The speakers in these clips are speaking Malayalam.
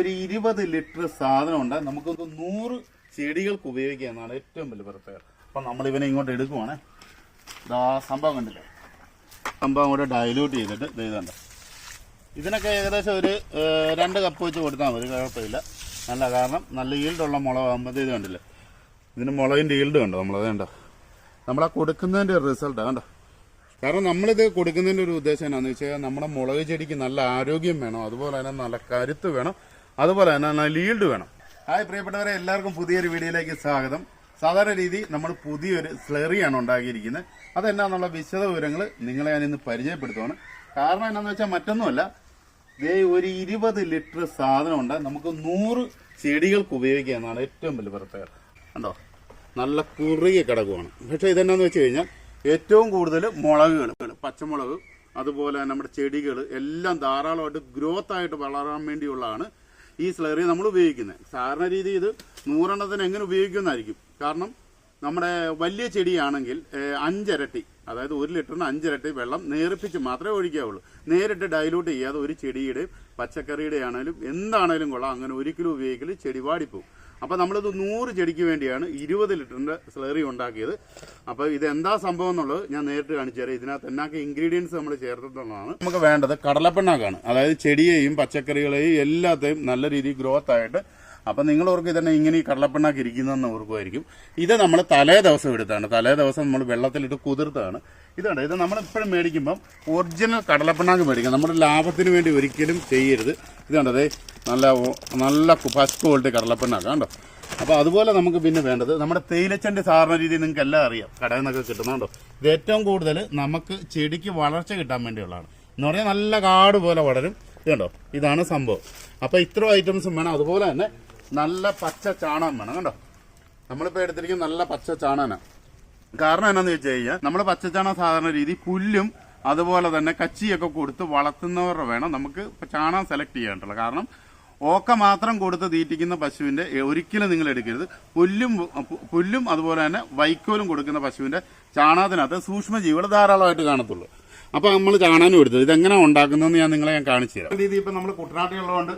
ഒരു ഇരുപത് ലിറ്റർ സാധനം ഉണ്ട്. നമുക്കൊന്ന് നൂറ് ചെടികൾക്ക് ഉപയോഗിക്കുക എന്നാണ് ഏറ്റവും വലിയ പ്രത്യേകത. അപ്പം നമ്മൾ ഇവനെ ഇങ്ങോട്ട് എടുക്കുവാണ്. ഇതാ സംഭവം കണ്ടില്ലേ? സംഭവം കൂടെ ഡൈല്യൂട്ട് ചെയ്തിട്ട് ചെയ്തുണ്ട് ഇതിനൊക്കെ ഏകദേശം ഒരു രണ്ട് കപ്പ് വെച്ച് കൊടുത്താൽ മതി. കുഴപ്പമില്ല. നല്ല കാരണം നല്ല ഈൽഡുള്ള മുളകാകുമ്പോൾ ഇത് കണ്ടില്ലേ? ഇതിന് മുളകിന്റെ ഈൽഡ് കണ്ടോ നമ്മളത് കണ്ടോ? നമ്മളാ കൊടുക്കുന്നതിന്റെ റിസൾട്ടാണ് കണ്ടോ? കാരണം നമ്മളിത് കൊടുക്കുന്നതിന്റെ ഒരു ഉദ്ദേശം എന്നാന്ന് വെച്ചാൽ നമ്മുടെ മുളക് ചെടിക്ക് നല്ല ആരോഗ്യം വേണം. അതുപോലെ തന്നെ നല്ല കരുത്ത് വേണം. അതുപോലെ തന്നെ നല്ല ഈൽഡ് വേണം. ഹായ് പ്രിയപ്പെട്ടവരെ എല്ലാവർക്കും പുതിയൊരു വീഡിയോയിലേക്ക് സ്വാഗതം. സാധാരണ രീതി നമ്മൾ പുതിയൊരു സ്ലെറിയാണ് ഉണ്ടാക്കിയിരിക്കുന്നത്. അതെന്നാന്നുള്ള വിശദ വിവരങ്ങൾ നിങ്ങളെ ഞാൻ ഇന്ന് പരിചയപ്പെടുത്തുവാണ്. കാരണം എന്നാന്ന് വെച്ചാൽ മറ്റൊന്നുമല്ല ദേ ഒരു ഇരുപത് ലിറ്റർ സാധനം ഉണ്ട്. നമുക്ക് നൂറ് ചെടികൾക്ക് ഉപയോഗിക്കുക എന്നാണ് ഏറ്റവും വലിയ പ്രത്യേകത. കണ്ടോ? നല്ല കുറുകി കിടക്കുവാണ്. പക്ഷേ ഇതെന്നാന്ന് വെച്ച് കഴിഞ്ഞാൽ ഏറ്റവും കൂടുതൽ മുളകുകൾ പച്ചമുളക് അതുപോലെ നമ്മുടെ ചെടികൾ എല്ലാം ധാരാളമായിട്ട് ഗ്രോത്ത് ആയിട്ട് വളരാൻ വേണ്ടിയുള്ളതാണ് ഈ സ്ലറി നമ്മൾ ഉപയോഗിക്കുന്നത് സാധാരണ രീതി ഇത് നൂറെണ്ണത്തിന് എങ്ങനെ ഉപയോഗിക്കുന്നതായിരിക്കും കാരണം നമ്മുടെ വലിയ ചെടിയാണെങ്കിൽ അഞ്ചരട്ടി അതായത് ഒരു ലിറ്ററിന് അഞ്ചരട്ടി വെള്ളം നേർപ്പിച്ച് മാത്രമേ ഒഴിക്കാവുള്ളൂ. നേരിട്ട് ഡൈലൂട്ട് ചെയ്യാതെ ഒരു ചെടിയുടെയും പച്ചക്കറിയുടെ ആണെങ്കിലും എന്താണേലും കൊള്ളാം. അങ്ങനെ ഒരിക്കലും ഉപയോഗിക്കൽ ചെടി വാടിപ്പോവും. അപ്പോൾ നമ്മളിത് നൂറ് ചെടിക്ക് വേണ്ടിയാണ് ഇരുപത് ലിറ്ററിന്റെ സ്ലറി ഉണ്ടാക്കിയത്. അപ്പോൾ ഇത് എന്താ സംഭവം എന്നുള്ളത് ഞാൻ നേരിട്ട് കാണിച്ചു തരാം. ഇതിനകത്ത് എന്നാക്കെ ഇൻഗ്രീഡിയൻസ് നമ്മൾ ചേർത്തിട്ടുള്ളതാണ്. നമുക്ക് വേണ്ടത് കടലപ്പിണ്ണാക്കാണ്. അതായത് ചെടിയെയും പച്ചക്കറികളെയും എല്ലാത്തെയും നല്ല രീതിയിൽ ഗ്രോത്ത് ആയിട്ട് അപ്പം നിങ്ങൾ ഓർക്കും ഇതന്നെ ഇങ്ങനെ ഈ കടലപ്പിണ്ണാക്ക് ഇരിക്കുന്നതെന്ന് ഓർക്കുമായിരിക്കും. ഇത് നമ്മൾ തലേ ദിവസം എടുത്താണ്. തലേ ദിവസം നമ്മൾ വെള്ളത്തിലിട്ട് കുതിർത്താണ്. ഇതാണ്. ഇത് നമ്മൾ എപ്പോഴും മേടിക്കുമ്പം ഒറിജിനൽ കടലപ്പിണ്ണാക്ക് മേടിക്കാം നമ്മുടെ ലാഭത്തിന് വേണ്ടി ഒരിക്കലും ചെയ്യരുത്. ഇതാണ് അതെ നല്ല നല്ല ഫസ്റ്റ് ക്വാളിറ്റി കടലപ്പിണ്ണാക്ക. കണ്ടോ? അപ്പോൾ അതുപോലെ നമുക്ക് പിന്നെ വേണ്ടത് നമ്മുടെ തേയിലച്ചന്റെ സാധാരണ രീതി നിങ്ങൾക്ക് എല്ലാം അറിയാം. കടയിൽ നിന്നൊക്കെ കിട്ടുന്നുണ്ടോ ഇത് ഏറ്റവും കൂടുതൽ നമുക്ക് ചെടിക്ക് വളർച്ച കിട്ടാൻ വേണ്ടിയുള്ളതാണ്. എന്ന് പറഞ്ഞാൽ നല്ല കാട് പോലെ വളരും. ഇതുണ്ടോ ഇതാണ് സംഭവം. അപ്പോൾ ഇത്രയും ഐറ്റംസും വേണം. അതുപോലെ തന്നെ നല്ല പച്ച ചാണകം വേണം കണ്ടോ? നമ്മളിപ്പോൾ എടുത്തിരിക്കുന്ന നല്ല പച്ച ചാണകനാണ് കാരണം എന്നാന്ന് വെച്ച് കഴിഞ്ഞാൽ നമ്മൾ പച്ചച്ചാണകം സാധാരണ രീതി പുല്ലും അതുപോലെ തന്നെ കച്ചിയൊക്കെ കൊടുത്ത് വളർത്തുന്നവരുടെ വേണം. നമുക്ക് ചാണകം സെലക്ട് ചെയ്യാനുള്ളത് കാരണം ഓക്ക മാത്രം കൊടുത്ത് തീറ്റിക്കുന്ന പശുവിന്റെ ഒരിക്കലും നിങ്ങൾ എടുക്കരുത്. പുല്ലും പുല്ലും അതുപോലെ തന്നെ വൈക്കോലും കൊടുക്കുന്ന പശുവിന്റെ ചാണകത്തിനകത്ത് സൂക്ഷ്മജീവികൾ ധാരാളമായിട്ട് കാണത്തുള്ളൂ. അപ്പൊ നമ്മൾ ചാണാനും എടുത്തത്. ഇതെങ്ങനെ ഉണ്ടാക്കുന്നതെന്ന് ഞാൻ നിങ്ങളെ ഞാൻ കാണിച്ചു തരാം. രീതി ഇപ്പൊ നമ്മൾ കുട്ടനാട്ടിലുള്ളതുകൊണ്ട്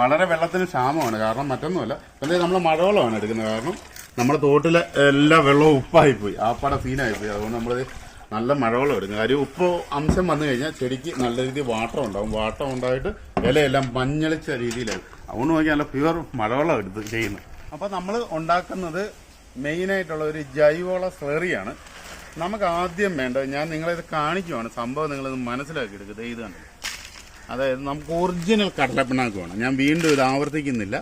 വളരെ വെള്ളത്തിന് ക്ഷാമമാണ്. കാരണം മറ്റൊന്നുമല്ല. അല്ലെ നമ്മൾ മഴവെള്ളമാണ് എടുക്കുന്നത്. കാരണം നമ്മുടെ തോട്ടിലെ എല്ലാ വെള്ളവും ഉപ്പായി പോയി ആപ്പാടെ സീനായി പോയി അതുകൊണ്ട് നമ്മൾ നല്ല മഴവെള്ളം എടുക്കും. കാര്യം ഉപ്പ് അംശം വന്നു കഴിഞ്ഞാൽ ചെടിക്ക് നല്ല രീതിയിൽ വാട്ടം ഉണ്ടാവും. വാട്ടം ഉണ്ടായിട്ട് ഇലയെല്ലാം മഞ്ഞളിച്ച രീതിയിലായി അതുകൊണ്ട് നോക്കി നല്ല പ്യുവർ മഴവെള്ളം എടുത്ത് ചെയ്യുന്നത്. അപ്പോൾ നമ്മൾ ഉണ്ടാക്കുന്നത് മെയിനായിട്ടുള്ള ഒരു ജൈവവള സ്ലറിയാണ് നമുക്ക് ആദ്യം വേണ്ട ഞാൻ നിങ്ങളിത് കാണിക്കുവാണ്. സംഭവം നിങ്ങളിത് മനസ്സിലാക്കി എടുക്കുക ഇത് അതായത് നമുക്ക് ഒറിജിനൽ കടലപ്പിണ്ണാക്ക് വേണം ഞാൻ വീണ്ടും ഇത് ആവർത്തിക്കുന്നില്ല.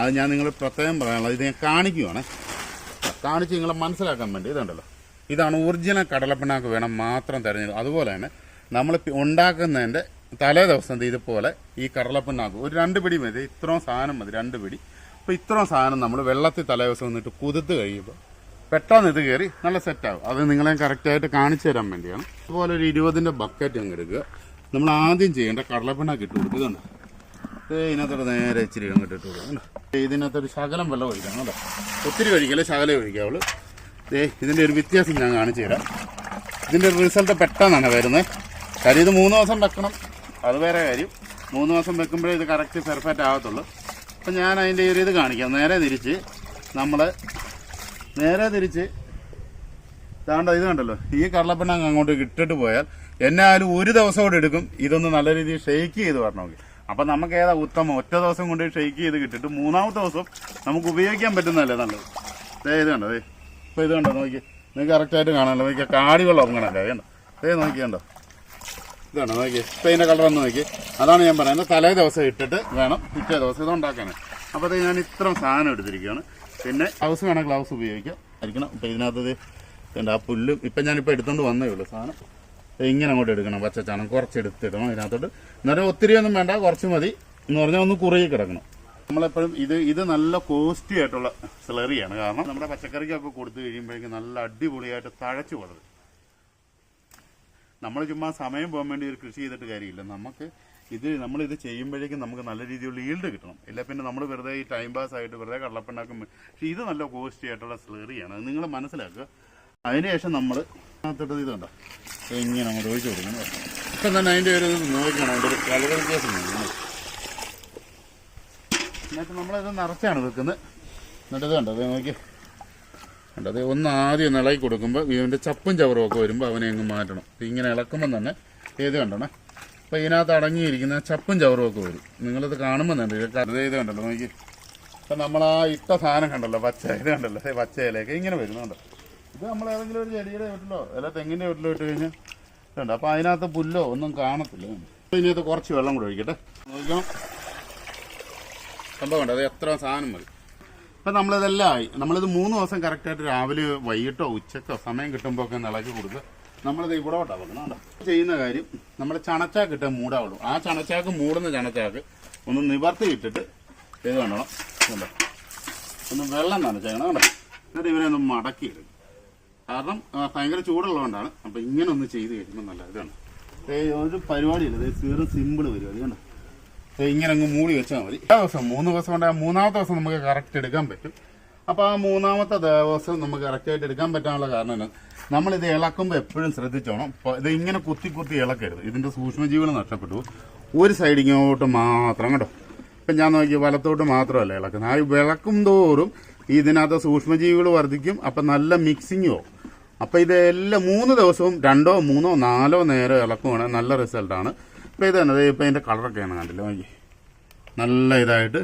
അത് ഞാൻ നിങ്ങൾ പ്രത്യേകം പറയാനുള്ളത് ഇത് ഞാൻ കാണിക്കുവാണ്. കാണിച്ച് നിങ്ങളെ മനസ്സിലാക്കാൻ വേണ്ടി ഇതുണ്ടല്ലോ ഇതാണ് ഒറിജിനൽ കടലപ്പിണ്ണാക്ക് വേണം മാത്രം തിരഞ്ഞെടുക്കുക. അതുപോലെ തന്നെ നമ്മൾ ഉണ്ടാക്കുന്നതിന്റെ തലേ ദിവസം ഇതുപോലെ ഈ കടലപ്പിണ്ണാക്ക് ഒരു രണ്ട് പിടി മതി. ഇത്രയും സാധനം മതി രണ്ട് പിടി. അപ്പോൾ ഇത്രയും സാധനം നമ്മൾ വെള്ളത്തിൽ തലേ ദിവസം വന്നിട്ട് കുതിർത്ത് കഴിയുമ്പോൾ പെട്ടെന്ന് ഇത് കയറി നല്ല സെറ്റാകും അത് നിങ്ങളെ കറക്റ്റായിട്ട് കാണിച്ചു തരാൻ വേണ്ടിയാണ്. അതുപോലെ ഒരു ഇരുപതിന്റെ ബക്കറ്റ് അങ്ങ് എടുക്കുക. നമ്മൾ ആദ്യം ചെയ്യേണ്ട കടലപ്പിണ്ണാക്ക് ഇട്ട് കൊടുക്കുന്നുണ്ട് ഇതിനകത്തോട് നേരെ ഇച്ചിരി അങ്ങോട്ട് ഇട്ട് കൊടുക്കണം കേട്ടോ. ഇതിനകത്തൊരു ശകലം വെള്ളം ഒഴിക്കണം കേട്ടോ. ഒത്തിരി ഒഴിക്കല്ലേ ശകലം ഒഴിക്കാവുള്ളൂ ദേ ഇതിന്റെ ഒരു വ്യത്യാസം ഞാൻ കാണിച്ചു തരാം. ഇതിന്റെ റിസൾട്ട് പെട്ടെന്നാണ് വരുന്നത് കാര്യം ഇത് മൂന്ന് ദിവസം വെക്കണം. അത് വേറെ കാര്യം. മൂന്ന് മാസം വെക്കുമ്പോഴേ ഇത് കറക്റ്റ് പെർഫെക്റ്റ് ആകത്തുള്ളൂ. അപ്പം ഞാൻ അതിന്റെ ഒരു ഇത് കാണിക്കാം. നേരെ തിരിച്ച് നമ്മൾ നേരെ തിരിച്ച് താണ്ട ഇത് കണ്ടല്ലോ. ഈ കടലപ്പിണ്ണ അങ്ങോട്ട് ഇട്ടിട്ട് പോയാൽ എന്നാലും ഒരു ദിവസം കൂടെ എടുക്കും. ഇതൊന്ന് നല്ല രീതിയിൽ ഷെയ്ക്ക് ചെയ്ത് വരണമെങ്കിൽ അപ്പം നമുക്ക് ഏതാ ഉത്തമം? ഒറ്റ ദിവസം കൊണ്ട് ഷെയ്ക്ക് ചെയ്ത് കിട്ടിട്ട് മൂന്നാമത്തെ ദിവസം നമുക്ക് ഉപയോഗിക്കാൻ പറ്റുന്നതല്ലേ നല്ലത്? ദേ ഇത് കണ്ടോ ഇപ്പോൾ ഇത് കണ്ടോ നോക്കി നിങ്ങൾക്ക് കറക്റ്റായിട്ട് കാണാമല്ലോ നോക്കിയാൽ കാടി വെള്ളം കണ്ടോ? ദേ നോക്കിയണ്ടോ കണ്ടോ? നോക്കി ഇപ്പം ഇതിന്റെ കളർ ഒന്ന് നോക്കി അതാണ് ഞാൻ പറയുന്നത്. തലേ ദിവസം ഇട്ടിട്ട് വേണം പിറ്റേ ദിവസം ഇത് ഉണ്ടാക്കാൻ അപ്പോൾ ഞാൻ ഇത്രയും സാധനം എടുത്തിരിക്കുകയാണ്. പിന്നെ ഗ്ലൗസ് വേണം ഗ്ലൗസ് ഉപയോഗിക്കാം. ആയിരിക്കണം ഇപ്പം ഇതിനകത്ത് ആ പുല്ലും ഇപ്പം ഞാനിപ്പോൾ എടുത്തുകൊണ്ട് വന്നേ ഉള്ളൂ സാധനം. ഇങ്ങനെ അങ്ങോട്ട് എടുക്കണം പച്ചച്ചാണം കുറച്ച് എടുത്തിടണം ഇതിനകത്തോട്ട് എന്നാലും ഒത്തിരി ഒന്നും വേണ്ട കുറച്ച് മതി. എന്ന് പറഞ്ഞാൽ ഒന്ന് കുറുകി കിടക്കണം. നമ്മളെപ്പോഴും ഇത് ഇത് നല്ല കോസ്റ്റ്ലി ആയിട്ടുള്ള സിലറിയാണ്. കാരണം നമ്മുടെ പച്ചക്കറിക്കൊക്കെ കൊടുത്തു കഴിയുമ്പോഴേക്കും നല്ല അടിപൊളിയായിട്ട് തഴച്ചു വളരും. നമ്മൾ ചുമ്മാ സമയം പോകാൻ വേണ്ടി ഒരു കൃഷി ചെയ്തിട്ട് കാര്യമില്ല. നമുക്ക് ഇത് നമ്മൾ ഇത് ചെയ്യുമ്പോഴേക്കും നമുക്ക് നല്ല രീതിയിലുള്ള ഈൽഡ് കിട്ടണം. ഇല്ല പിന്നെ നമ്മൾ വെറുതെ ഈ ടൈം പാസ് ആയിട്ട് വെറുതെ കള്ളപ്പുണ്ടാക്കും പക്ഷേ ഇത് നല്ല കോസ്റ്റ്ലി ആയിട്ടുള്ള സ്ലറിയാണ് അത് നിങ്ങൾ മനസ്സിലാക്കുക. അതിനുശേഷം നമ്മൾ അതിനകത്തോട്ട് ഇത് കണ്ടോ? ഇങ്ങനെ നമ്മൾ ഒഴിച്ചു കൊടുക്കണം ഇപ്പം തന്നെ അതിന്റെ ഒരു നോക്കണം അതിന്റെ ഒരു കളർ വ്യത്യാസം എന്നിട്ട് നമ്മളിത് നിറച്ചാണ് വെക്കുന്നത്. എന്നിട്ട് ഇത് കണ്ടത് നോക്കി കണ്ടത് ഒന്ന് ആദ്യം ഇളക്കി കൊടുക്കുമ്പോൾ ഇവന്റെ ചപ്പും ചവറും ഒക്കെ വരുമ്പോൾ അവനെ അങ്ങ് മാറ്റണം. ഇങ്ങനെ ഇളക്കുമ്പം തന്നെ ഏത് കണ്ടോണേ? അപ്പോൾ ഇതിനകത്ത് അടങ്ങിയിരിക്കുന്ന ചപ്പും ചവറും ഒക്കെ വരും. നിങ്ങളിത് കാണുമ്പോൾ തന്നെ ഇത് കണ്ടല്ലോ നോക്കി. അപ്പൊ നമ്മൾ ആ ഇട്ട സാധനം കണ്ടല്ലോ പച്ച. ഇത് കണ്ടല്ലോ പച്ച ഇലയൊക്കെ ഇങ്ങനെ വരുന്നുണ്ട്. ഇത് നമ്മൾ ഏതെങ്കിലും ഒരു ചെടിയുടെ വീട്ടിലോ അല്ല തെങ്ങിന്റെ വീട്ടിലോ ഇട്ട് കഴിഞ്ഞാൽ ഇതുണ്ട്. അപ്പോൾ അതിനകത്ത് പുല്ലോ ഒന്നും കാണത്തില്ല. ഇതിനകത്ത് കുറച്ച് വെള്ളം കൂടെ ഒഴിക്കട്ടെ. നോക്കാം സംഭവം ഉണ്ട് അത് എത്ര സാധനം മതി. അപ്പം നമ്മളിതെല്ലാം ആയി. നമ്മളിത് മൂന്ന് ദിവസം കറക്റ്റായിട്ട് രാവിലെ വൈകിട്ടോ ഉച്ചക്കോ സമയം കിട്ടുമ്പോൾ ഒക്കെ ഇളക്കി കൊടുത്ത് നമ്മളിത് ഇവിടോട്ടാണ് വെക്കണം ചെയ്യുന്ന കാര്യം നമ്മൾ ചണച്ചാക്ക് ഇട്ട് മൂടാവുള്ളൂ. ആ ചണച്ചാക്ക് മൂടുന്ന ചണച്ചാക്ക് ഒന്ന് നിവർത്തി ഇട്ടിട്ട് ഇത് കണ്ടോ കണ്ടോ? ഒന്ന് വെള്ളം നനച്ചേക്കണം കണ്ടോ? എന്നിട്ട് ഇവനെ ഒന്ന് മടക്കി ഇടും കാരണം ഭയങ്കര ചൂടുള്ളതുകൊണ്ടാണ്. അപ്പം ഇങ്ങനെ ഒന്ന് ചെയ്ത് കഴിക്കുമ്പോൾ നല്ല ഇതാണ് ഒരു പരിപാടിയില്ല. സീറോ സിമ്പിൾ പരിപാടി കണ്ടോ? ഇങ്ങനെ അങ്ങ് മൂടി വെച്ചാൽ മതി. ദിവസം മൂന്ന് ദിവസം കൊണ്ട് ആ മൂന്നാമത്തെ ദിവസം നമുക്ക് കറക്റ്റ് എടുക്കാൻ പറ്റും. അപ്പോൾ ആ മൂന്നാമത്തെ ദിവസം നമുക്ക് കറക്റ്റായിട്ട് എടുക്കാൻ പറ്റാനുള്ള കാരണം നമ്മളിത് ഇളക്കുമ്പോൾ എപ്പോഴും ശ്രദ്ധിച്ചോണം. ഇത് ഇങ്ങനെ കുത്തി കുത്തി ഇളക്കരുത്. ഇതിന്റെ സൂക്ഷ്മജീവികൾ നഷ്ടപ്പെട്ടു. ഒരു സൈഡ് ഇങ്ങോട്ട് മാത്രം കേട്ടോ ഇപ്പം ഞാൻ നോക്കി വലത്തോട്ട് മാത്രമല്ല ഇളക്കുന്നത്. ആ വിളക്കും തോറും ഇതിനകത്ത് സൂക്ഷ്മജീവികൾ വർദ്ധിക്കും. അപ്പം നല്ല മിക്സിങ്ങോ അപ്പം ഇതെല്ലാം മൂന്ന് ദിവസവും രണ്ടോ മൂന്നോ നാലോ നേരം ഇളക്കുവാണെങ്കിൽ നല്ല റിസൾട്ടാണ് ഇപ്പം ഇത് തന്നെ ഇപ്പം ഇതിന്റെ കളറൊക്കെയാണ് കണ്ടില്ല? നോക്കി. നല്ല ഇതായിട്ട്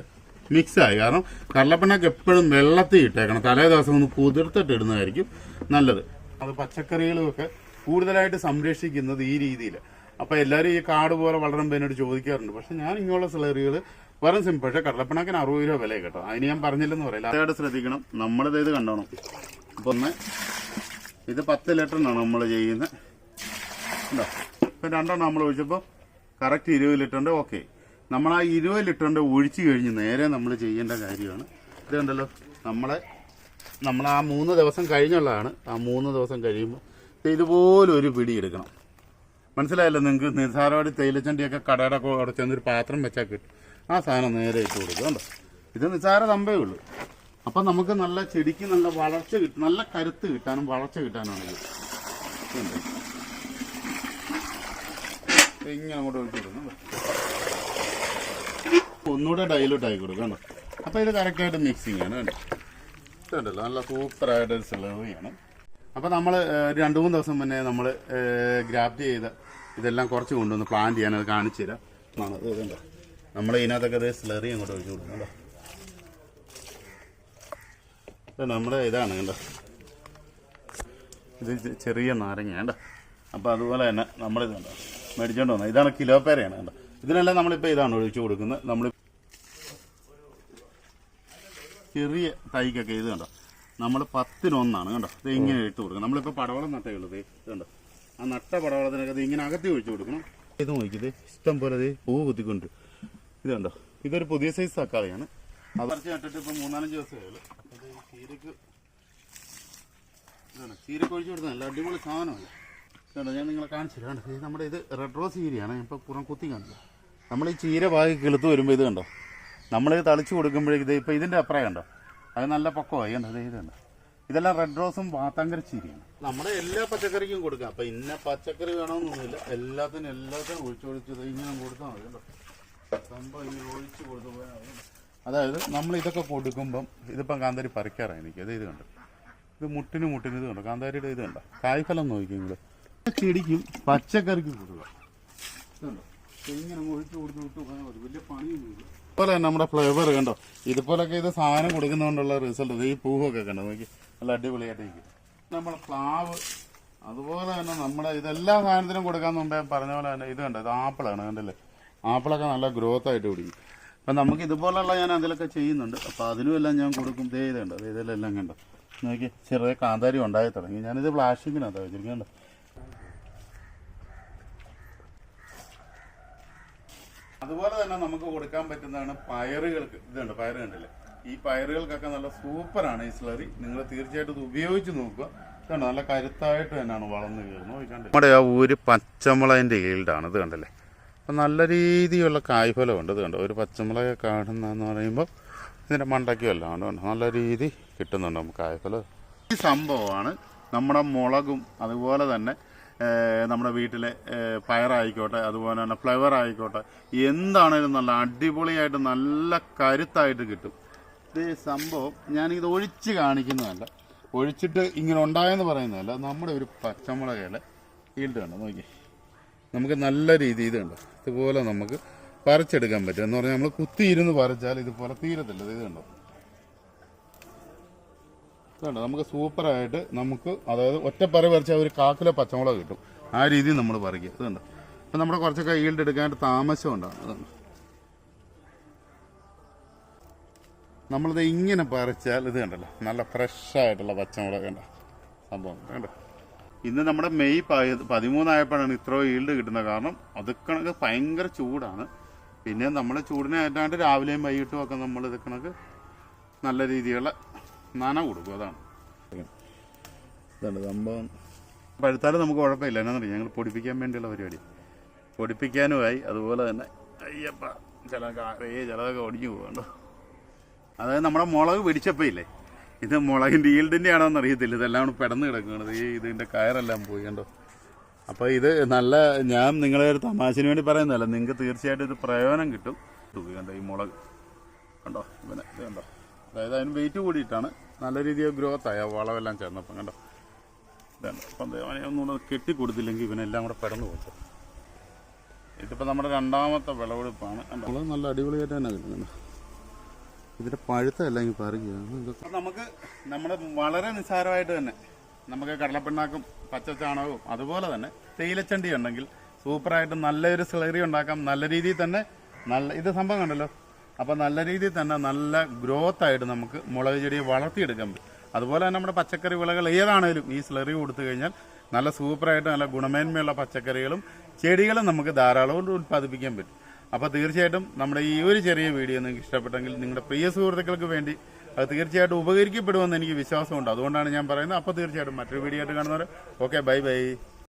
മിക്സായി കാരണം കടലപ്പിണ്ണാക്ക് എപ്പോഴും വെള്ളത്തിൽ ഇട്ടേക്കണം. തലേ ദിവസം ഒന്ന് കുതിർത്തിട്ട് ഇടുന്നതായിരിക്കും നല്ലത്. അത് പച്ചക്കറികളുമൊക്കെ കൂടുതലായിട്ട് സംരക്ഷിക്കുന്നത് ഈ രീതിയിൽ. അപ്പോൾ എല്ലാവരും ഈ കാട് പോലെ വളരുമ്പോൾ എന്നോട് ചോദിക്കാറുണ്ട്. പക്ഷെ ഞാൻ ഇങ്ങനെയുള്ള സിലറികൾ വെറും സിമ്പിൾ പക്ഷേ കടലപ്പിണക്കിന് അറുപത് രൂപ വില കേട്ടോ. അതിന് ഞാൻ പറഞ്ഞില്ലെന്ന് പറയില്ല. അതായത് ശ്രദ്ധിക്കണം. നമ്മളിത് ഇത് കണ്ടോണം? അപ്പോൾ ഒന്ന് ഇത് പത്ത് ലിറ്ററിനാണ് നമ്മൾ ചെയ്യുന്നത് ഉണ്ടോ ഇപ്പം രണ്ടെണ്ണം നമ്മൾ ഒഴിച്ചപ്പോൾ കറക്റ്റ് ഇരുപത് ലിറ്ററിന്റെ ഓക്കെ നമ്മൾ ആ ഇരുപത് ലിറ്ററിന്റെ ഒഴിച്ച് കഴിഞ്ഞ് നേരെ നമ്മൾ ചെയ്യേണ്ട കാര്യമാണ്. ഇത് കണ്ടല്ലോ? നമ്മളെ നമ്മൾ ആ മൂന്ന് ദിവസം കഴിഞ്ഞുള്ളതാണ്. ആ മൂന്ന് ദിവസം കഴിയുമ്പോൾ ഇതുപോലെ ഒരു പിടി എടുക്കണം. മനസ്സിലായല്ലോ നിങ്ങൾക്ക്? നിസാരവാടി തേയിലച്ചണ്ടിയൊക്കെ കടയുടെ അവിടെ ചെന്നൊരു പാത്രം വെച്ചാൽ കിട്ടും. ആ സാധനം നേരെ ഇട്ട് കൊടുക്കുക കണ്ടോ? ഇത് നിസാര തമ്പേ ഉള്ളൂ. അപ്പം നമുക്ക് നല്ല ചെടിക്ക് നല്ല വളർച്ച കിട്ടും നല്ല കരുത്ത് കിട്ടാനും വളർച്ച കിട്ടാനുമാണ് ഇത് ഇങ്ങനെ അങ്ങോട്ട് ഒഴിച്ച് ഒന്നുകൂടെ ഡൈലൂട്ട് ആയി കൊടുക്കണം അപ്പോൾ ഇത് കറക്റ്റായിട്ട് മിക്സിങ് ആണ് കണ്ടോ? ഇതുണ്ടല്ലോ നല്ല സൂപ്പറായിട്ട് ഒരു സെലറിയാണ് അപ്പോൾ നമ്മൾ രണ്ട് മൂന്ന് ദിവസം മുന്നേ നമ്മൾ ഗ്രാഫ്റ്റ് ചെയ്ത് ഇതെല്ലാം കുറച്ച് കൊണ്ടുവന്ന് പ്ലാൻ ചെയ്യാൻ അത് കാണിച്ചു തരാം. നമ്മൾ ഇതിനകത്തൊക്കെ ഇത് സ്ലറി അങ്ങോട്ട് ഒഴിച്ച് കൊടുക്കണം കേട്ടോ നമ്മുടെ ഇതാണ് കണ്ടോ? ഇത് ചെറിയ നാരങ്ങ കണ്ടോ? അപ്പോൾ അതുപോലെ തന്നെ നമ്മളിത് കണ്ടോ മേടിച്ചോണ്ട് വന്നത്. ഇതാണ് കിലോ പേരയാണ് കണ്ടോ? ഇതിനെല്ലാം നമ്മളിപ്പോൾ ഇതാണ് ഒഴിച്ചു കൊടുക്കുന്നത്. നമ്മൾ ചെറിയ തൈക്കൊക്കെ ഇത് കണ്ടോ? നമ്മൾ പത്തിനൊന്നാണ് കണ്ടോ? ഇത് ഇങ്ങനെ ഇട്ട് കൊടുക്കണം. നമ്മളിപ്പോൾ പടവളം നട്ടേ ഉള്ളത് ഇത് കണ്ടോ? ആ നട്ട പടവളത്തിനൊക്കെ ഇത് ഇങ്ങനെ അകത്തി ഒഴിച്ചു കൊടുക്കണം. ഇത് നോക്കിയത് ഇഷ്ടം പോലെ ഇത് പൂ കുത്തിക്കൊണ്ട്. ഇത് കണ്ടോ? ഇതൊരു പുതിയ സൈസ് തക്കാളിയാണ്. അത് കുറച്ച് നട്ടിട്ട് ഇപ്പം മൂന്നാലഞ്ച് ദിവസമായുള്ളൂ ചീരക്ക് ഇതാണ്. ചീരക്ക് ഒഴിച്ചു കൊടുത്ത നല്ല അടിപൊളി സാധനമല്ല? ഇതുണ്ടോ ഞാൻ നിങ്ങളെ കാണിച്ചില്ല കണ്ടോ? ഇത് നമ്മുടെ ഇത് റെഡ് റോസ് ചീരയാണ് ഇപ്പോൾ പുറം കുത്തി കാണില്ല നമ്മൾ ഈ ചീര പാകി കിളുത്ത് വരുമ്പോൾ ഇത് കണ്ടോ? നമ്മളിത് തളിച്ചു കൊടുക്കുമ്പോഴേക്ക് ഇത് ഇപ്പോൾ ഇതിന്റെ അപ്പുറം കണ്ടോ? അത് നല്ല പൊക്കമായി കണ്ടോ? ഇത് കണ്ടോ? ഇതെല്ലാം റെഡ് റോസും വാത്താങ്കര ചീരിയാണ്. നമ്മുടെ എല്ലാ പച്ചക്കറിക്കും കൊടുക്കാം. അപ്പം ഇന്ന പച്ചക്കറി വേണമെന്നൊന്നുമില്ല എല്ലാത്തിനും എല്ലാത്തിനും ഒഴിച്ചു ഒഴിച്ച് ഇങ്ങനെ കൊടുത്താൽ മതി സംഭവം ഇങ്ങനെ ഒഴിച്ച് കൊടുത്തു പോയാൽ അതായത് നമ്മൾ ഇതൊക്കെ കൊടുക്കുമ്പം ഇതിപ്പം കാന്താരി പറിക്കാറാണ് എനിക്ക്. അത് ഇത് കണ്ടോ? ഇത് മുട്ടിന് മുട്ടിന് ഇത് കണ്ടോ? കാന്താരിയുടെ ഇത് കണ്ടോ? കായ്ഫലം നോക്കി നിങ്ങൾ ചെടിക്കും പച്ചക്കറിക്കും കൊടുക്കാം. ഇതുണ്ടോ ഇങ്ങനെ ഒഴിച്ചു ഒഴിച്ച് കൊടുത്ത് വിട്ട് പോയാൽ മതി. വലിയ പണിയൊന്നുമില്ല. അതുപോലെ തന്നെ നമ്മുടെ ഫ്ലേവർ കണ്ടോ? ഇതുപോലൊക്കെ ഇത് സാധനം കൊടുക്കുന്നതുകൊണ്ടുള്ള റിസൾട്ട് ഈ പൂവൊക്കെ കണ്ടോ? നോക്കി. നല്ല അടിപൊളിയായിട്ട് ഇരിക്കും. നമ്മുടെ പ്ലാവ് അതുപോലെ തന്നെ നമ്മുടെ ഇതെല്ലാ സാധനത്തിനും കൊടുക്കാൻ മുമ്പേ പറഞ്ഞ പോലെ തന്നെ ഇത് കണ്ടോ? ഇത് ആപ്പിളാണ് കണ്ടല്ലേ? ആപ്പിളൊക്കെ നല്ല ഗ്രോത്ത് ആയിട്ട് പിടിക്കും. അപ്പം നമുക്ക് ഇതുപോലുള്ള ഞാൻ അതിലൊക്കെ ചെയ്യുന്നുണ്ട്. അപ്പം അതിനുമെല്ലാം ഞാൻ കൊടുക്കും. ദേ ഇത് കണ്ടോ? ദേ ഇതിലെല്ലാം കണ്ടോ? നോക്കി. ചെറിയ കാന്താരി ഉണ്ടായി തുടങ്ങി. ഞാനിത് പ്ലാസ്റ്റിക്കിനകത്താണ് വെച്ചിരിക്കുന്നത് അതുപോലെ തന്നെ നമുക്ക് കൊടുക്കാൻ പറ്റുന്നതാണ് പയറുകൾക്ക്. ഇതുണ്ട് പയറ് കണ്ടില്ലേ? ഈ പയറുകൾക്കൊക്കെ നല്ല സൂപ്പറാണ് ഈ സ്ലറി. നിങ്ങൾ തീർച്ചയായിട്ടും ഇത് ഉപയോഗിച്ച് നോക്കുക. ഇതുണ്ട് നല്ല കരുത്തായിട്ട് തന്നെയാണ് വളർന്നു കയറുന്നത്. നമ്മുടെ ആ ഒരു പച്ചമുളകിന്റെ ഈൽഡാണ് ഇത് കണ്ടല്ലേ? അപ്പം നല്ല രീതിയിലുള്ള കായ്ഫലമുണ്ട്. ഇത് കണ്ടോ ഒരു പച്ചമുളക് കാണുന്നതെന്ന് പറയുമ്പോൾ ഇതിന്റെ മണ്ടയ്ക്കും എല്ലാം ഉണ്ട്. നല്ല രീതി കിട്ടുന്നുണ്ട് നമുക്ക് കായ്ഫലം. ഈ സംഭവമാണ് നമ്മുടെ മുളകും അതുപോലെ തന്നെ നമ്മുടെ വീട്ടിലെ പയറായിക്കോട്ടെ അതുപോലെ തന്നെ ഫ്ലവർ ആയിക്കോട്ടെ എന്താണേലും നല്ല അടിപൊളിയായിട്ട് നല്ല കരുത്തായിട്ട് കിട്ടും. ഇത് സംഭവം ഞാനിത് ഒഴിച്ച് കാണിക്കുന്നതല്ല. ഒഴിച്ചിട്ട് ഇങ്ങനെ ഉണ്ടായെന്ന് പറയുന്നതല്ല. നമ്മുടെ ഒരു പച്ചമുളകയിലെ ഈൽഡ് കണ്ടോ? നോക്കി നമുക്ക് നല്ല രീതി ഇത് കണ്ടോ? ഇതുപോലെ നമുക്ക് പറിച്ചെടുക്കാൻ പറ്റും. എന്ന് പറഞ്ഞാൽ നമ്മൾ കുത്തിയിരുന്ന് പറിച്ചാൽ ഇതുപോലെ തീരത്തില്ല. ഇത് കണ്ടോ? ഇതുണ്ട്. നമുക്ക് സൂപ്പറായിട്ട് നമുക്ക് അതായത് ഒറ്റപ്പറ പറിച്ചാൽ ഒരു കാക്കിലെ പച്ചമുളക് കിട്ടും. ആ രീതിയിൽ നമ്മൾ പറിക്കുക ഇതുണ്ട്. അപ്പം നമ്മുടെ കുറച്ചൊക്കെ ഈൽഡ് എടുക്കാനായിട്ട് താമസം ഉണ്ടാകും അതുണ്ട് നമ്മളിത് ഇങ്ങനെ പറിച്ചാൽ ഇത് കണ്ടല്ലോ നല്ല ഫ്രഷ് ആയിട്ടുള്ള പച്ചമുളക് കണ്ട? സംഭവം. കണ്ടോ? ഇന്ന് നമ്മുടെ മെയ് പതിമൂന്നായപ്പോഴാണ് ഇത്രയും ഈൽഡ് കിട്ടുന്നത്. കാരണം അത് കണക്ക് ഭയങ്കര ചൂടാണ്. പിന്നെ നമ്മൾ ചൂടിനെ ഏറ്റാണ്ട് രാവിലെയും വൈകിട്ടും ഒക്കെ നമ്മൾ ഇത് കണക്ക് നല്ല രീതിയിലുള്ള നന കൊടുക്കും അതാണ്. ഇതാണ് സംഭവം. പഴുത്താലും നമുക്ക് കുഴപ്പമില്ല. എന്നാണെന്നറിയാം ഞങ്ങൾ പൊടിപ്പിക്കാൻ വേണ്ടിയുള്ള പരിപാടി. പൊടിപ്പിക്കാനുമായി അതുപോലെ തന്നെ അയ്യപ്പ ചില കാറേ ചിലതൊക്കെ ഒടിഞ്ഞു പോകണ്ടോ അതായത് നമ്മുടെ മുളക് പിടിച്ചപ്പോൾ ഇല്ലേ? ഇത് മുളകിന്റെ ഈൽഡിന്റെ ആണോ എന്ന് അറിയത്തില്ല. ഇതെല്ലാം കൂടെ പെടന്ന് കിടക്കുന്നത് ഈ ഇതിന്റെ കയറെല്ലാം പോയി കണ്ടോ? അപ്പോൾ ഇത് നല്ല ഞാൻ നിങ്ങളെ ഒരു തമാശന് വേണ്ടി പറയുന്നതല്ല. നിങ്ങൾക്ക് തീർച്ചയായിട്ടും ഇത് പ്രയോജനം കിട്ടും. കണ്ടോ ഈ മുളക്? കണ്ടോ? ഇവനെ ഇത് കണ്ടോ? അതായത് അതിന് വെയിറ്റ് കൂടിയിട്ടാണ് നല്ല രീതിയിൽ ഗ്രോത്ത് ആയ. വളമെല്ലാം ചേർന്നപ്പം കണ്ടോ? ഇതാണ്. അപ്പം അവനെ ഒന്നുകൂടെ കെട്ടി കൊടുത്തില്ലെങ്കിൽ ഇവനെല്ലാം കൂടെ പെടന്നു പോകും ഇതിപ്പോൾ നമ്മുടെ രണ്ടാമത്തെ വിളവെടുപ്പാണ്. മുളക് നല്ല അടിപൊളിയായിട്ട് തന്നെ കിട്ടുന്നുണ്ട്. ഇതിന്റെ പഴുത്തല്ല എനിക്ക് പറയുക നമുക്ക് നമ്മുടെ വളരെ നിസ്സാരമായിട്ട് തന്നെ നമുക്ക് കടലപ്പിണ്ണാക്കും പച്ച ചാണകവും അതുപോലെ തന്നെ തേയിലച്ചണ്ടി ഉണ്ടെങ്കിൽ സൂപ്പറായിട്ട് നല്ലൊരു സ്ലറി ഉണ്ടാക്കാം. നല്ല രീതിയിൽ തന്നെ നല്ല ഇത് സംഭവം കണ്ടല്ലോ? അപ്പൊ നല്ല രീതിയിൽ തന്നെ നല്ല ഗ്രോത്ത് ആയിട്ട് നമുക്ക് മുളക് ചെടിയെ വളർത്തിയെടുക്കാൻ പറ്റും. അതുപോലെ തന്നെ നമ്മുടെ പച്ചക്കറി വിളകൾ ഏതാണേലും ഈ സ്ലറി കൊടുത്തു കഴിഞ്ഞാൽ നല്ല സൂപ്പറായിട്ട് നല്ല ഗുണമേന്മയുള്ള പച്ചക്കറികളും ചെടികളും നമുക്ക് ധാരാളം ഉത്പാദിപ്പിക്കാൻ പറ്റും. അപ്പോൾ തീർച്ചയായിട്ടും നമ്മുടെ ഈ ഒരു ചെറിയ വീഡിയോ നിങ്ങൾക്ക് ഇഷ്ടപ്പെട്ടെങ്കിൽ നിങ്ങളുടെ പ്രിയ സുഹൃത്തുക്കൾക്ക് വേണ്ടി അത് തീർച്ചയായിട്ടും ഉപകരിക്കപ്പെടുമെന്ന് എനിക്ക് വിശ്വാസമുണ്ട്. അതുകൊണ്ടാണ് ഞാൻ പറയുന്നത്. അപ്പോൾ തീർച്ചയായിട്ടും മറ്റൊരു വീഡിയോ ആയിട്ട് കാണുന്നവർ ഓക്കെ ബൈ ബൈ